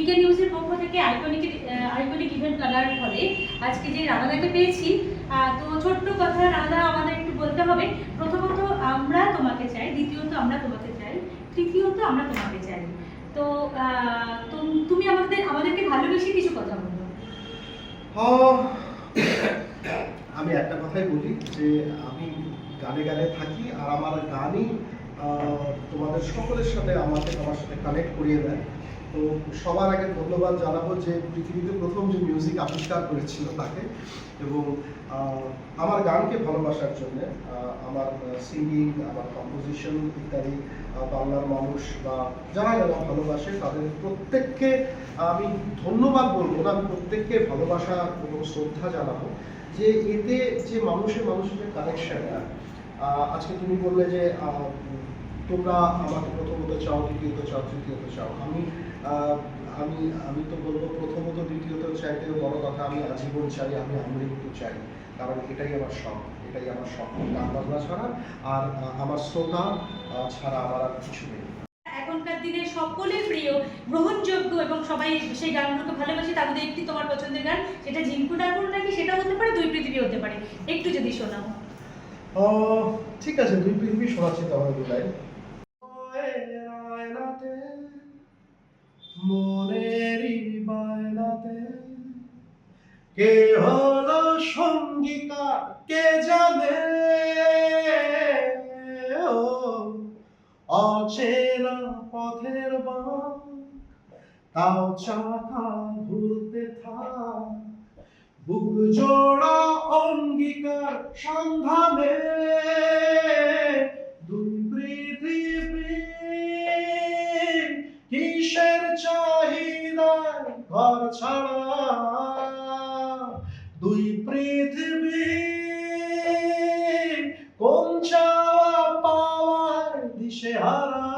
পিকে নিউজের পক্ষ থেকে আইকনিক আইকনিক ইভেন্ট প্ল্যানার ফলে আজকে যে রানাদাকে পেয়েছি তো ছোট্ট কথা রানা আমাদের একটু বলতে হবে। প্রথমত আমরা তোমাকে চাই, দ্বিতীয়ত আমরা তোমাকে চাই, তৃতীয়ত আমরা তোমাকে চাই। তো তুমি আমাদের, আমাদেরকে ভালোবেসে কিছু কথা বলো। আমি একটা কথাই বলি যে আমি গানে গানে থাকি আর আমার গানই তোমাদের সকলের সাথে আমাকে তোমার সাথে কানেক্ট করিয়ে দেয়। তো সবার আগে ধন্যবাদ জানাব যে পৃথিবীতে প্রথম যে মিউজিক আবিষ্কার করেছিল তাকে এবং আমার গানকে ভালোবাসার জন্য আমার সিঙ্গিং আমার কম্পোজিশন ইত্যাদি বাংলার মানুষ বা যারা যারা ভালোবাসে তাদের প্রত্যেককে আমি ধন্যবাদ বলব না, আমি প্রত্যেককে ভালোবাসা এবং শ্রদ্ধা জানাব যে এতে যে মানুষের মানুষের যে কানেকশনটা আজকে তুমি বললে যে তোমরা আমাকে প্রথমত চাও, দ্বিতীয়ত চাও, তৃতীয়ত চাও। আমি আমি আমি তো বলব প্রথমত দ্বিতীয়ত চাইতেও বড় কথা আমি আজীবন চাই আমি আমৃত্যু চাই কারণ এটাই আমার শখ এটাই আমার শখ গান বাজনা ছাড়া আর আমার শ্রোতা ছাড়া আমার আর কিছু নেই। এখনকার দিনে সকলের প্রিয় গ্রহণযোগ্য এবং সবাই সেই গানগুলোকে ভালোবাসে তার মধ্যে একটি তোমার পছন্দের গান সেটা জিঙ্কু ডাকুর নাকি সেটা হতে পারে দুই পৃথিবী হতে পারে। একটু যদি শোনাও। ঠিক আছে দুই পৃথিবী শোনাচ্ছি তাহলে দু মনেরই বায়নাতে কে হলো সঙ্গীতা? কে জানে? অচেনা পথের বাম তাও চাকা ভুলতে থাক। বুক জোড়া অঙ্গীকার সন্ধানে। ঘর ছাড়া দুই পৃথিবী কোন পাওয়ার দিশে হারা